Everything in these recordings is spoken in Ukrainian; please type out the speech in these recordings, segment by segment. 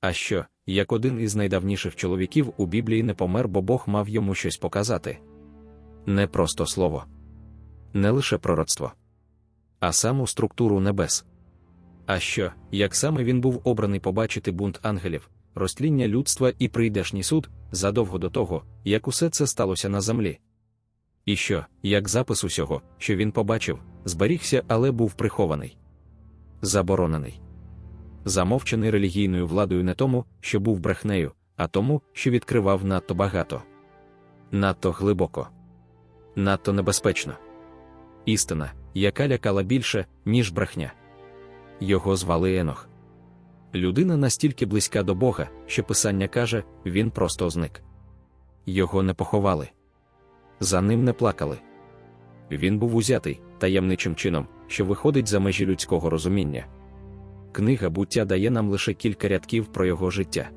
А що, як один із найдавніших чоловіків у Біблії не помер, бо Бог мав йому щось показати? Не просто слово, не лише пророцтво, а саму структуру небес. А що, як саме він був обраний побачити бунт ангелів, розтління людства і прийдешній суд задовго до того, як усе це сталося на землі? І що, як запис усього, що він побачив, зберігся, але був прихований, заборонений, замовчений релігійною владою не тому, що був брехнею, а тому, що відкривав надто багато, надто глибоко, надто небезпечно. Істина, яка лякала більше, ніж брехня. Його звали Енох. Людина настільки близька до Бога, що Писання каже, він просто зник. Його не поховали. За ним не плакали. Він був узятий таємничим чином, що виходить за межі людського розуміння. Книга буття дає нам лише кілька рядків про його життя.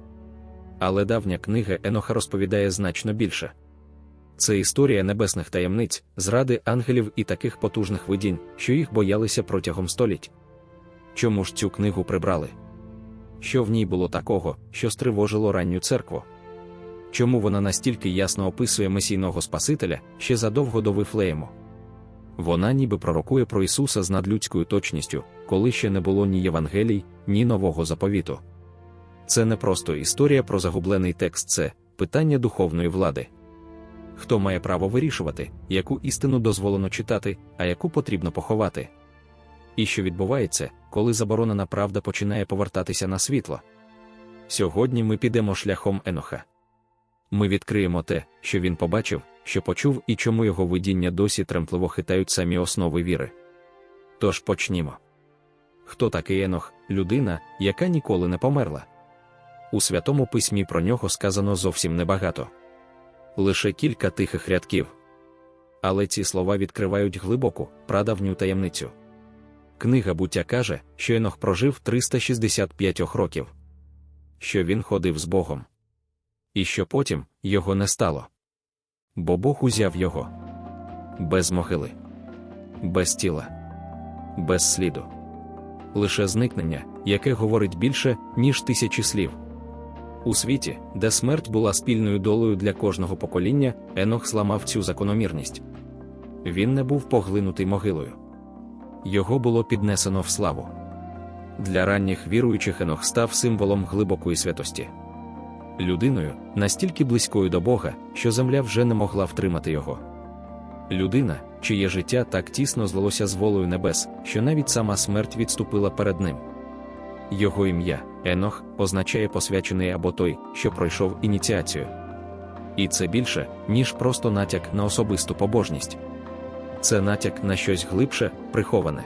Але давня книга Еноха розповідає значно більше. Це історія небесних таємниць, зради ангелів і таких потужних видінь, що їх боялися протягом століть. Чому ж цю книгу прибрали? Що в ній було такого, що стривожило ранню церкву? Чому вона настільки ясно описує месійного Спасителя ще задовго до Вифлеєму? Вона ніби пророкує про Ісуса з надлюдською точністю, коли ще не було ні Євангелій, ні нового заповіту. Це не просто історія про загублений текст, це питання духовної влади. Хто має право вирішувати, яку істину дозволено читати, а яку потрібно поховати? І що відбувається, коли заборонена правда починає повертатися на світло? Сьогодні ми підемо шляхом Еноха. Ми відкриємо те, що він побачив, що почув і чому його видіння досі тремтливо хитають самі основи віри. Тож почнімо. Хто такий Енох, людина, яка ніколи не померла? У святому письмі про нього сказано зовсім небагато. Лише кілька тихих рядків. Але ці слова відкривають глибоку, прадавню таємницю. Книга буття каже, що Енох прожив 365 років, що він ходив з Богом, і що потім його не стало. Бо Бог узяв його без могили, без тіла, без сліду. Лише зникнення, яке говорить більше, ніж тисячі слів. У світі, де смерть була спільною долею для кожного покоління, Енох зламав цю закономірність. Він не був поглинутий могилою. Його було піднесено в славу. Для ранніх віруючих Енох став символом глибокої святості. Людиною, настільки близькою до Бога, що земля вже не могла втримати його. Людина, чиє життя так тісно злилося з волею небес, що навіть сама смерть відступила перед ним. Його ім'я, Енох, означає посвячений або той, що пройшов ініціацію. І це більше, ніж просто натяк на особисту побожність. Це натяк на щось глибше, приховане,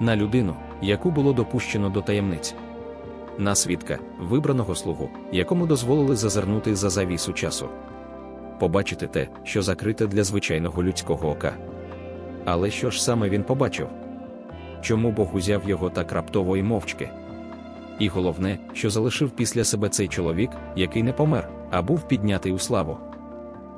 на людину, яку було допущено до таємниць, на свідка, вибраного слугу, якому дозволили зазирнути за завісу часу, побачити те, що закрите для звичайного людського ока. Але що ж саме він побачив? Чому Бог узяв його так раптово і мовчки? І головне, що залишив після себе цей чоловік, який не помер, а був піднятий у славу.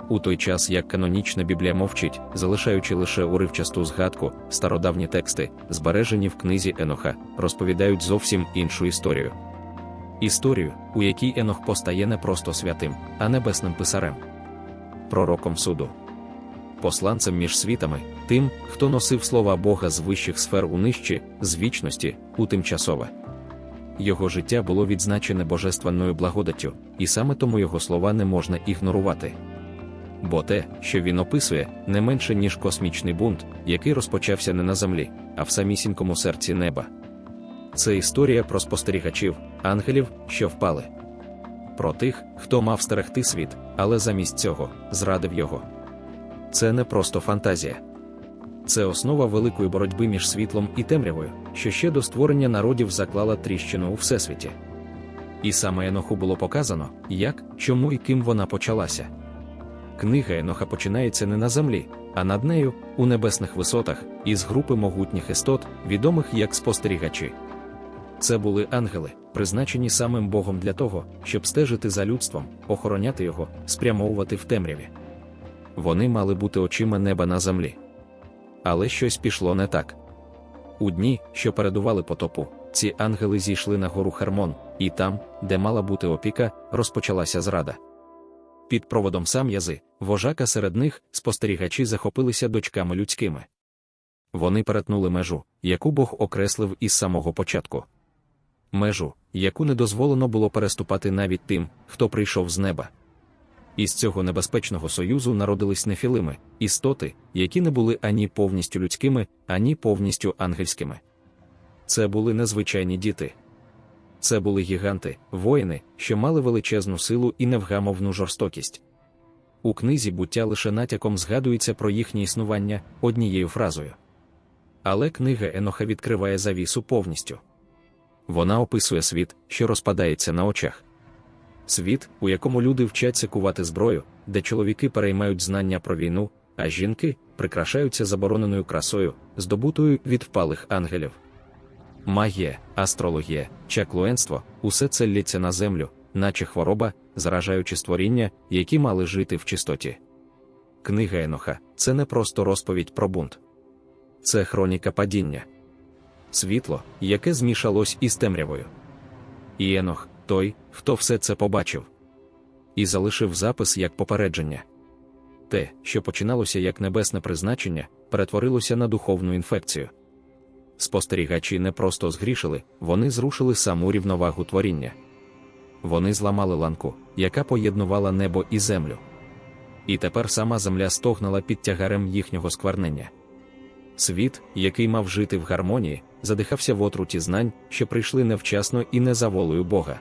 У той час як канонічна Біблія мовчить, залишаючи лише уривчасту згадку, стародавні тексти, збережені в книзі Еноха, розповідають зовсім іншу історію. Історію, у якій Енох постає не просто святим, а небесним писарем, пророком суду, посланцем між світами, тим, хто носив слова Бога з вищих сфер у нижчі, з вічності, у тимчасове. Його життя було відзначене божественною благодаттю, і саме тому його слова не можна ігнорувати. Бо те, що він описує, не менше, ніж космічний бунт, який розпочався не на землі, а в самісінькому серці неба. Це історія про спостерігачів, ангелів, що впали. Про тих, хто мав стерегти світ, але замість цього зрадив його. Це не просто фантазія. Це основа великої боротьби між світлом і темрявою, що ще до створення народів заклала тріщину у всесвіті. І саме Еноху було показано, як, чому і ким вона почалася. Книга Еноха починається не на землі, а над нею, у небесних висотах, із групи могутніх істот, відомих як спостерігачі. Це були ангели, призначені самим Богом для того, щоб стежити за людством, охороняти його, спрямовувати в темряві. Вони мали бути очима неба на землі. Але щось пішло не так. У дні, що передували потопу, ці ангели зійшли на гору Хермон, і там, де мала бути опіка, розпочалася зрада. Під проводом сам'язи, вожака серед них спостерігачі захопилися дочками людськими. Вони перетнули межу, яку Бог окреслив із самого початку. Межу, яку не дозволено було переступати навіть тим, хто прийшов з неба. Із цього небезпечного союзу народились нефілими, істоти, які не були ані повністю людськими, ані повністю ангельськими. Це були незвичайні діти. Це були гіганти, воїни, що мали величезну силу і невгамовну жорстокість. У книзі буття лише натяком згадується про їхнє існування однією фразою. Але книга Еноха відкриває завісу повністю. Вона описує світ, що розпадається на очах. Світ, у якому люди вчаться кувати зброю, де чоловіки переймають знання про війну, а жінки прикрашаються забороненою красою, здобутою від впалих ангелів. Магія, астрологія, чаклуенство усе це лється на землю, наче хвороба, заражаючи створіння, які мали жити в чистоті. Книга Еноха це не просто розповідь про бунт, це хроніка падіння, світло, яке змішалось із темрявою. І Енох той, хто все це побачив, і залишив запис як попередження. Те, що починалося як небесне призначення, перетворилося на духовну інфекцію. Спостерігачі не просто згрішили, вони зрушили саму рівновагу творіння. Вони зламали ланку, яка поєднувала небо і землю. І тепер сама земля стогнала під тягарем їхнього сквернення. Світ, який мав жити в гармонії, задихався в отруті знань, що прийшли невчасно і не за волею Бога.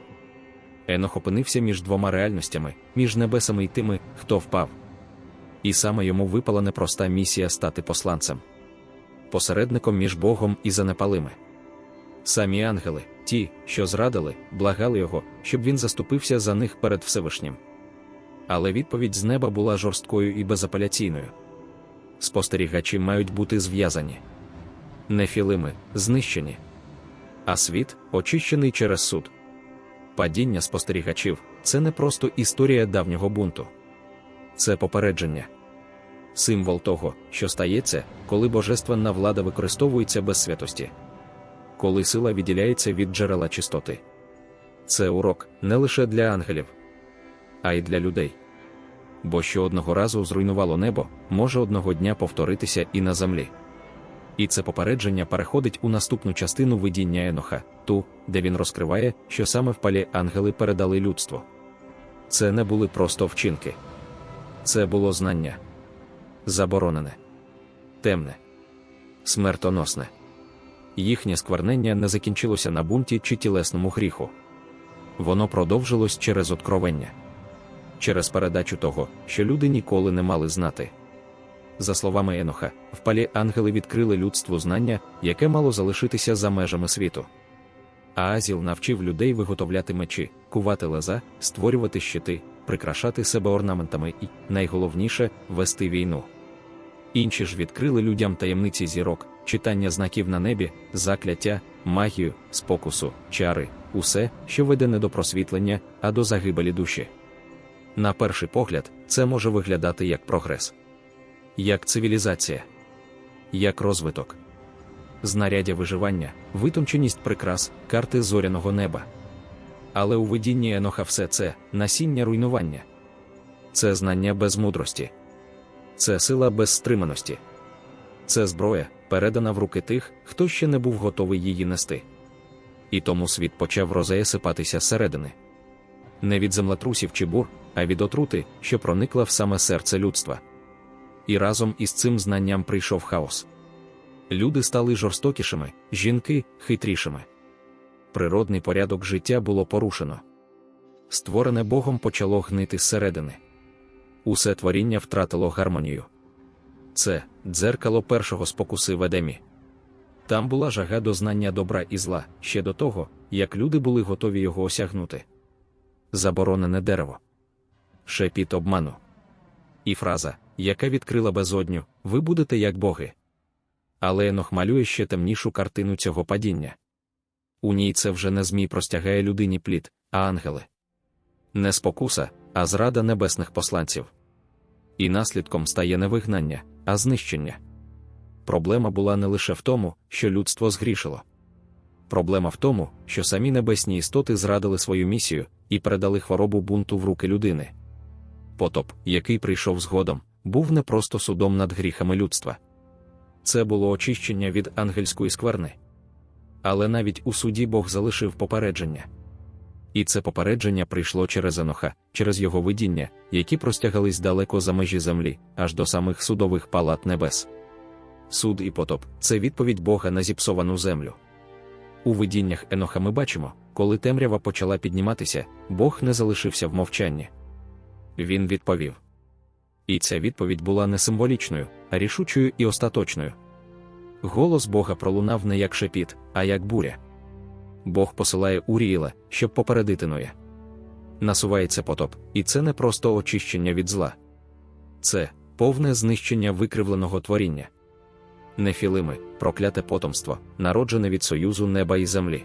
Енох опинився між двома реальностями, між небесами і тими, хто впав. І саме йому випала непроста місія стати посланцем, посередником між Богом і занепалими. Самі ангели, ті, що зрадили, благали його, щоб він заступився за них перед Всевишнім. Але відповідь з неба була жорсткою і безапеляційною. Спостерігачі мають бути зв'язані, нефілими, знищені, а світ очищений через суд. Падіння спостерігачів це не просто історія давнього бунту, це попередження, символ того, що стається, коли божественна влада використовується без святості, коли сила відділяється від джерела чистоти. Це урок не лише для ангелів, а й для людей. Бо що одного разу зруйнувало небо, може одного дня повторитися і на землі. І це попередження переходить у наступну частину видіння Еноха, ту, де він розкриває, що саме в палі ангели передали людству. Це не були просто вчинки, це було знання заборонене, темне, смертоносне. Їхнє сквернення не закінчилося на бунті чи тілесному гріху. Воно продовжилось через откровення, через передачу того, що люди ніколи не мали знати. За словами Еноха, в палі ангели відкрили людству знання, яке мало залишитися за межами світу. А Азіл навчив людей виготовляти мечі, кувати леза, створювати щити, прикрашати себе орнаментами і, найголовніше, вести війну. Інші ж відкрили людям таємниці зірок, читання знаків на небі, закляття, магію, спокусу, чари, усе, що веде не до просвітлення, а до загибелі душі. На перший погляд, це може виглядати як прогрес як цивілізація, як розвиток, знаряддя виживання, витонченість прикрас, карти зоряного неба. Але у видінні Еноха все це насіння руйнування, це знання без мудрості, це сила без стриманості, це зброя, передана в руки тих, хто ще не був готовий її нести. І тому світ почав розеясипатися зсередини. Не від землетрусів чи бур, а від отрути, що проникла в саме серце людства і разом із цим знанням прийшов хаос. Люди стали жорстокішими, жінки хитрішими. Природний порядок життя було порушено. Створене Богом почало гнити зсередини. Усе творіння втратило гармонію. Це дзеркало першого спокуси в Едемі. Там була жага до знання добра і зла ще до того, як люди були готові його осягнути. Заборонене дерево, шепіт обману. І фраза яка відкрила безодню, ви будете як боги. Але Енох малює ще темнішу картину цього падіння. У ній це вже не змій простягає людині плід, а ангели. Не спокуса, а зрада небесних посланців. І наслідком стає не вигнання, а знищення. Проблема була не лише в тому, що людство згрішило. Проблема в тому, що самі небесні істоти зрадили свою місію і передали хворобу бунту в руки людини. Потоп, який прийшов згодом, був не просто судом над гріхами людства. Це було очищення від ангельської скверни. Але навіть у суді Бог залишив попередження. І це попередження прийшло через Еноха, через його видіння, які простягались далеко за межі землі, аж до самих судових палат небес. Суд і потоп це відповідь Бога на зіпсовану землю. У видіннях Еноха ми бачимо, коли темрява почала підніматися, Бог не залишився в мовчанні. Він відповів. І ця відповідь була не символічною, а рішучою і остаточною. Голос Бога пролунав не як шепіт, а як буря. Бог посилає Уріїла, щоб попередити Ноя. Насувається потоп, і це не просто очищення від зла. Це повне знищення викривленого творіння. Нефілими, прокляте потомство, народжене від союзу неба і землі.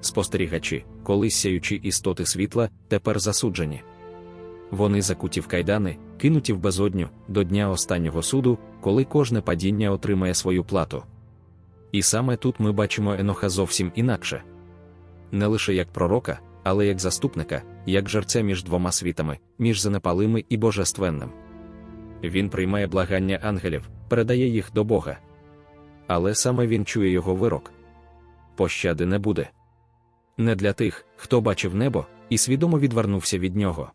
Спостерігачі, колись сяючі істоти світла, тепер засуджені. Вони закуті в кайдани, кинуті в безодню до дня останнього суду, коли кожне падіння отримає свою плату. І саме тут ми бачимо Еноха зовсім інакше не лише як пророка, але як заступника, як жерця між двома світами, між занепалими і божественним. Він приймає благання ангелів, передає їх до Бога. Але саме він чує його вирок. Пощади не буде. Не для тих, хто бачив небо і свідомо відвернувся від нього.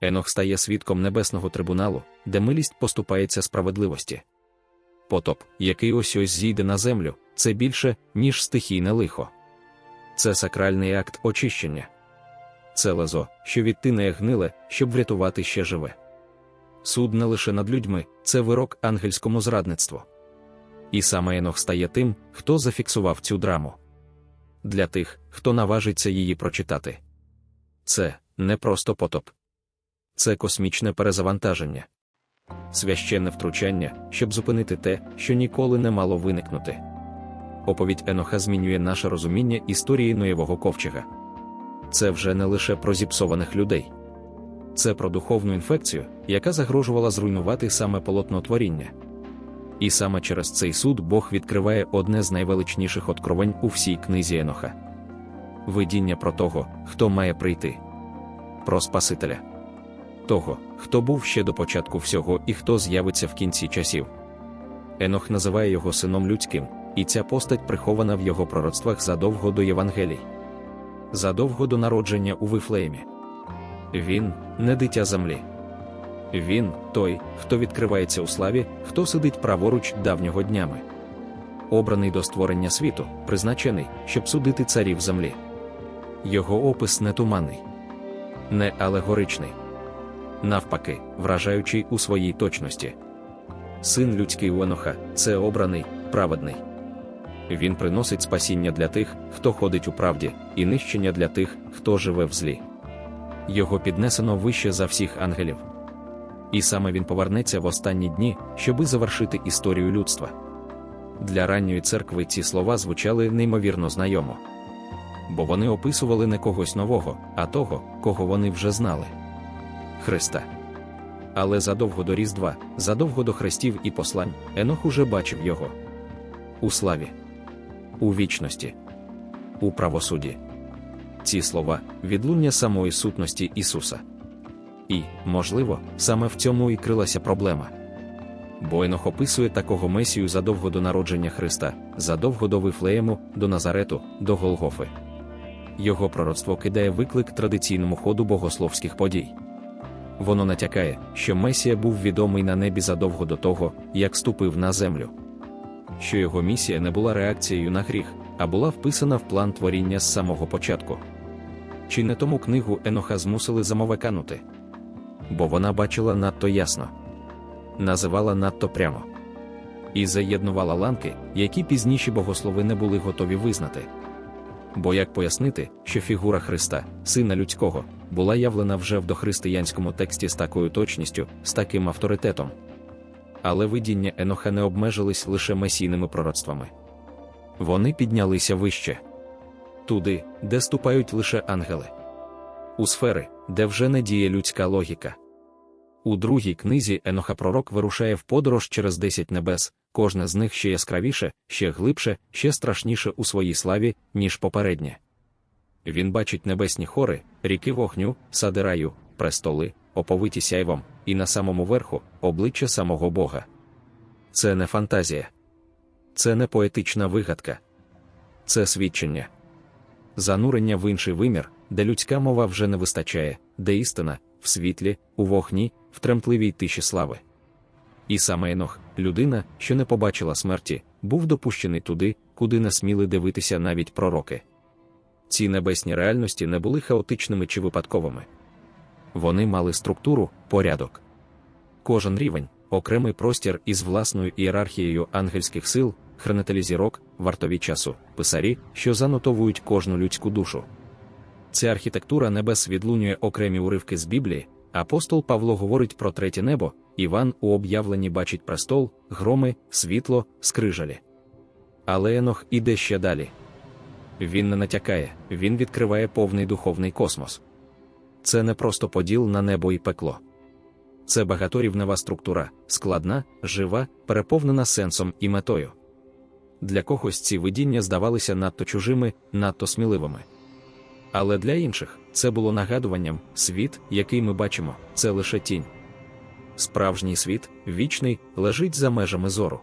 Енох стає свідком небесного трибуналу, де милість поступається справедливості. Потоп, який ось ось зійде на землю, це більше, ніж стихійне лихо. Це сакральний акт очищення. Це лезо, що відтинає гниле, щоб врятувати ще живе. Суд не лише над людьми, це вирок ангельському зрадництву. І саме Енох стає тим, хто зафіксував цю драму. Для тих, хто наважиться її прочитати. Це не просто потоп, це космічне перезавантаження, священне втручання, щоб зупинити те, що ніколи не мало виникнути. Оповідь Еноха змінює наше розуміння історії Ноєвого ковчега. Це вже не лише про зіпсованих людей, це про духовну інфекцію, яка загрожувала зруйнувати саме полотно творіння. І саме через цей суд Бог відкриває одне з найвеличніших откровень у всій книзі Еноха видіння про того, хто має прийти, про Спасителя, того, хто був ще до початку всього і хто з'явиться в кінці часів. Енох називає його сином людським, і ця постать прихована в його пророцтвах задовго до Євангелій, задовго до народження у Вифлеємі. Він не дитя землі. Він той, хто відкривається у славі, хто сидить праворуч давнього днями. Обраний до створення світу, призначений, щоб судити царів землі. Його опис не туманний, не алегоричний, навпаки, вражаючий у своїй точності. Син людський Уеноха це обраний, праведний. Він приносить спасіння для тих, хто ходить у правді, і нищення для тих, хто живе в злі. Його піднесено вище за всіх ангелів. І саме він повернеться в останні дні, щоби завершити історію людства. Для ранньої церкви ці слова звучали неймовірно знайомо, бо вони описували не когось нового, а того, кого вони вже знали Христа. Але задовго до Різдва, задовго до хрестів і послань, Енох уже бачив його у славі, у вічності, у правосуді. Ці слова відлуння самої сутності Ісуса. І, можливо, саме в цьому і крилася проблема. Бо Енох описує такого Месію задовго до народження Христа, задовго до Вифлеєму, до Назарету, до Голгофи. Його пророцтво кидає виклик традиційному ходу богословських подій. Воно натякає, що Месія був відомий на небі задовго до того, як ступив на землю, що його місія не була реакцією на гріх, а була вписана в план творіння з самого початку. Чи не тому книгу Еноха змусили замовеканути? Бо вона бачила надто ясно, називала надто прямо і заєднувала ланки, які пізніші богослови не були готові визнати. Бо як пояснити, що фігура Христа, Сина людського, була явлена вже в дохристиянському тексті з такою точністю, з таким авторитетом. Але видіння Еноха не обмежились лише месійними пророцтвами. Вони піднялися вище туди, де ступають лише ангели, у сфери, де вже не діє людська логіка. У другій книзі Еноха Пророк вирушає в подорож через десять небес, кожне з них ще яскравіше, ще глибше, ще страшніше у своїй славі, ніж попереднє. Він бачить небесні хори, ріки вогню, сади раю, престоли, оповиті сяйвом, і на самому верху обличчя самого Бога. Це не фантазія, це не поетична вигадка, це свідчення, занурення в інший вимір, де людська мова вже не вистачає, де істина, в світлі, у вогні, в тремтливій тиші слави. І саме Енох, людина, що не побачила смерті, був допущений туди, куди не сміли дивитися навіть пророки. Ці небесні реальності не були хаотичними чи випадковими. Вони мали структуру, порядок. Кожен рівень, окремий простір із власною ієрархією ангельських сил, хранителі зірок, вартові часу, писарі, що занотовують кожну людську душу. Ця архітектура небес відлунює окремі уривки з Біблії. Апостол Павло говорить про третє небо, Іван у об'явленні бачить престол, громи, світло, скрижалі. Але Енох іде ще далі. Він не натякає, він відкриває повний духовний космос. Це не просто поділ на небо і пекло. Це багаторівнева структура, складна, жива, переповнена сенсом і метою. Для когось ці видіння здавалися надто чужими, надто сміливими. Але для інших це було нагадуванням світ, який ми бачимо, це лише тінь. Справжній світ, вічний, лежить за межами зору.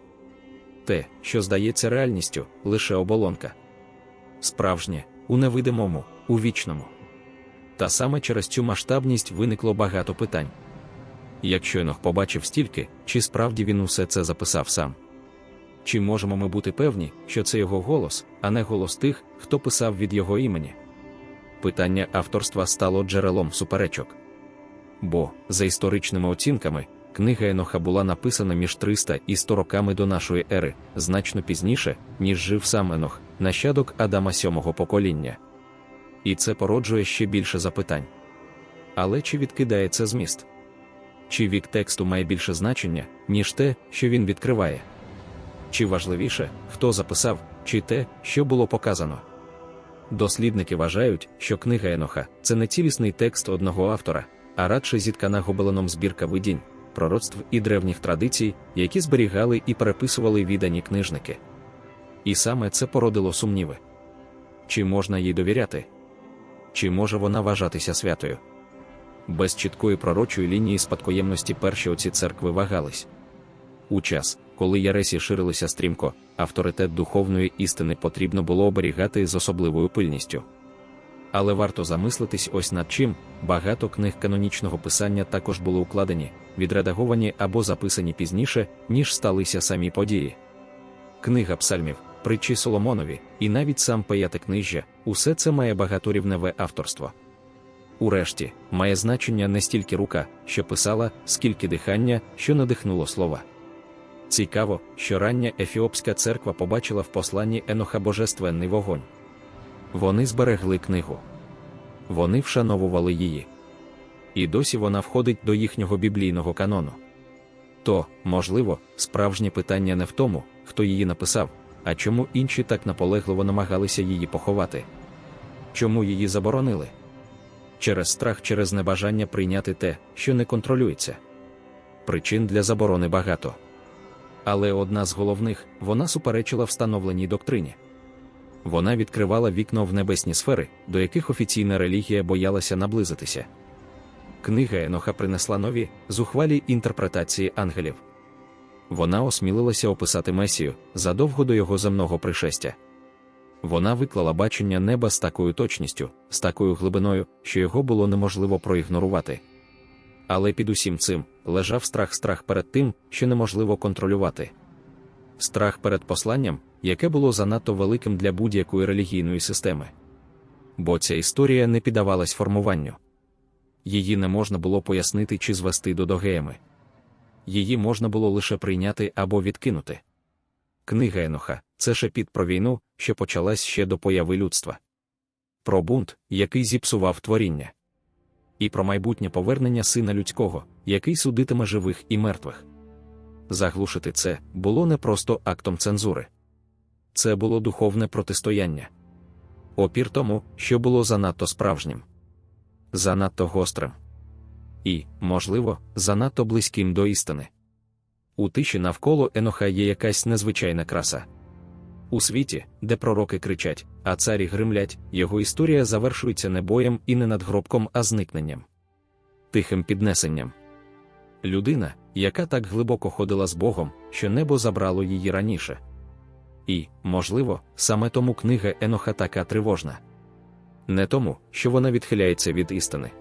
Те, що здається реальністю, лише оболонка. Справжнє, у невидимому, у вічному. Та саме через цю масштабність виникло багато питань. Якщо Енох побачив стільки, чи справді він усе це записав сам? Чи можемо ми бути певні, що це його голос, а не голос тих, хто писав від його імені? Питання авторства стало джерелом суперечок. Бо, за історичними оцінками, книга Еноха була написана між 300 і 100 роками до нашої ери, значно пізніше, ніж жив сам Енох, нащадок Адама сьомого покоління. І це породжує ще більше запитань. Але чи відкидає це зміст? Чи вік тексту має більше значення, ніж те, що він відкриває? Чи важливіше, хто записав, чи те, що було показано? Дослідники вважають, що книга Еноха це не цілісний текст одного автора, а радше зіткана гобеленом збірка видінь, пророцтв і древніх традицій, які зберігали і переписували віддані книжники. І саме це породило сумніви. Чи можна їй довіряти? Чи може вона вважатися святою? Без чіткої пророчої лінії спадкоємності перші оці церкви вагались. У час, коли Яресі ширилися стрімко, авторитет духовної істини потрібно було оберігати з особливою пильністю. Але варто замислитись ось над чим багато книг канонічного писання також були укладені, відредаговані або записані пізніше, ніж сталися самі події. Книга псальмів, притчі Соломонові, і навіть сам П'ятикнижжя – усе це має багаторівневе авторство. Урешті, має значення не стільки рука, що писала, скільки дихання, що надихнуло слова. Цікаво, що рання Ефіопська церква побачила в посланні Еноха божественний вогонь. Вони зберегли книгу. Вони вшановували її. І досі вона входить до їхнього біблійного канону. То, можливо, справжнє питання не в тому, хто її написав, а чому інші так наполегливо намагалися її поховати. Чому її заборонили? Через страх, через небажання прийняти те, що не контролюється. Причин для заборони багато. Але одна з головних вона суперечила встановленій доктрині. Вона відкривала вікно в небесні сфери, до яких офіційна релігія боялася наблизитися. Книга Еноха принесла нові, зухвалі інтерпретації ангелів. Вона осмілилася описати Месію задовго до його земного пришестя. Вона виклала бачення неба з такою точністю, з такою глибиною, що його було неможливо проігнорувати. Але під усім цим лежав страх страх перед тим, що неможливо контролювати. Страх перед посланням, яке було занадто великим для будь-якої релігійної системи. Бо ця історія не піддавалась формуванню. Її не можна було пояснити чи звести до догеями. Її можна було лише прийняти або відкинути. Книга Еноха це шепіт про війну, що почалась ще до появи людства. Про бунт, який зіпсував творіння і про майбутнє повернення сина людського, який судитиме живих і мертвих. Заглушити це було не просто актом цензури, це було духовне протистояння. Опір тому, що було занадто справжнім, занадто гострим і, можливо, занадто близьким до істини. у тиші навколо Еноха є якась незвичайна краса. У світі, де пророки кричать, а царі гримлять, його історія завершується не боєм і не надгробком, а зникненням, тихим піднесенням. Людина, яка так глибоко ходила з Богом, що небо забрало її раніше. І, можливо, саме тому книга Еноха така тривожна. Не тому, що вона відхиляється від істини,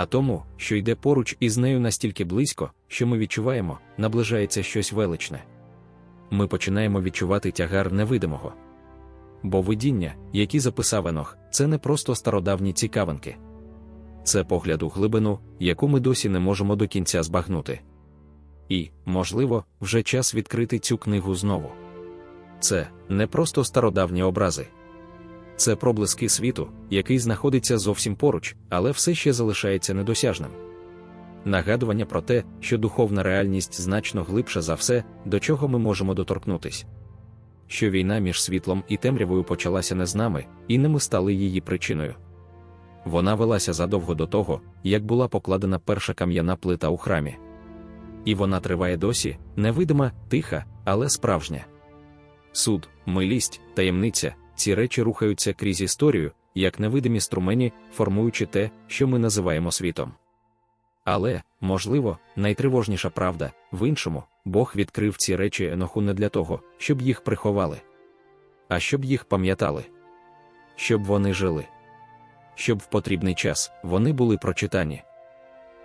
а тому, що йде поруч із нею настільки близько, що ми відчуваємо, наближається щось величне. Ми починаємо відчувати тягар невидимого. Бо видіння, які записав Енох, це не просто стародавні цікавинки. Це погляд у глибину, яку ми досі не можемо до кінця збагнути. І, можливо, вже час відкрити цю книгу знову. Це не просто стародавні образи. Це проблиски світу, який знаходиться зовсім поруч, але все ще залишається недосяжним. Нагадування про те, що духовна реальність значно глибша за все, до чого ми можемо доторкнутись. Що війна між світлом і темрявою почалася не з нами, і не ми стали її причиною. Вона велася задовго до того, як була покладена перша кам'яна плита у храмі. І вона триває досі, невидима, тиха, але справжня. Суд, милість, таємниця, ці речі рухаються крізь історію, як невидимі струмені, формуючи те, що ми називаємо світом. Але, можливо, найтривожніша правда в іншому, Бог відкрив ці речі Еноху не для того, щоб їх приховали, а щоб їх пам'ятали, щоб вони жили, щоб в потрібний час вони були прочитані.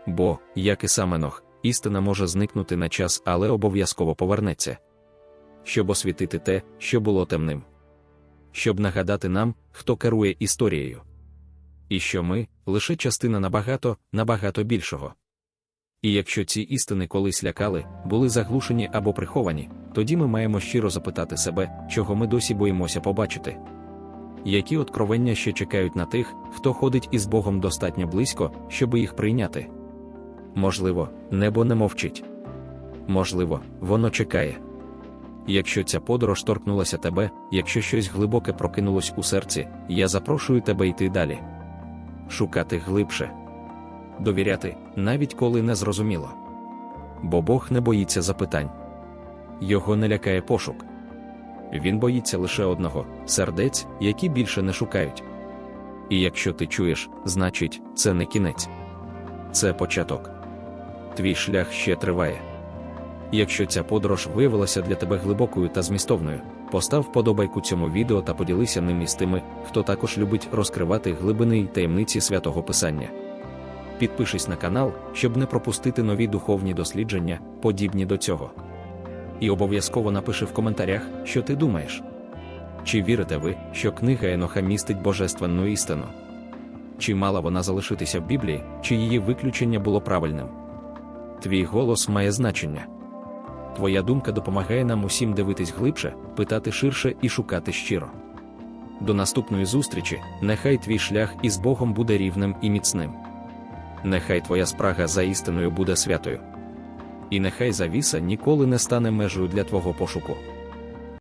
Бо, як і сам Енох, істина може зникнути на час, але обов'язково повернеться, щоб освітити те, що було темним, щоб нагадати нам, хто керує історією і що ми лише частина набагато, набагато більшого. І якщо ці істини колись лякали, були заглушені або приховані, тоді ми маємо щиро запитати себе, чого ми досі боїмося побачити. Які откровення ще чекають на тих, хто ходить із Богом достатньо близько, щоби їх прийняти? Можливо, небо не мовчить. Можливо, воно чекає. Якщо ця подорож торкнулася тебе, якщо щось глибоке прокинулось у серці, я запрошую тебе йти далі шукати глибше, довіряти, навіть коли не зрозуміло. Бо Бог не боїться запитань. Його не лякає пошук. Він боїться лише одного сердець, які більше не шукають. І якщо ти чуєш, значить, це не кінець, це початок. Твій шлях ще триває. Якщо ця подорож виявилася для тебе глибокою та змістовною, постав вподобайку цьому відео та поділися ним із тими, хто також любить розкривати глибини й таємниці святого Писання. Підпишись на канал, щоб не пропустити нові духовні дослідження, подібні до цього. І обов'язково напиши в коментарях, що ти думаєш. Чи вірите ви, що книга Еноха містить божественну істину? Чи мала вона залишитися в Біблії, чи її виключення було правильним? Твій голос має значення. Твоя думка допомагає нам усім дивитись глибше, питати ширше і шукати щиро. До наступної зустрічі, нехай твій шлях із Богом буде рівним і міцним. Нехай твоя спрага за істиною буде святою. І нехай завіса ніколи не стане межею для твого пошуку.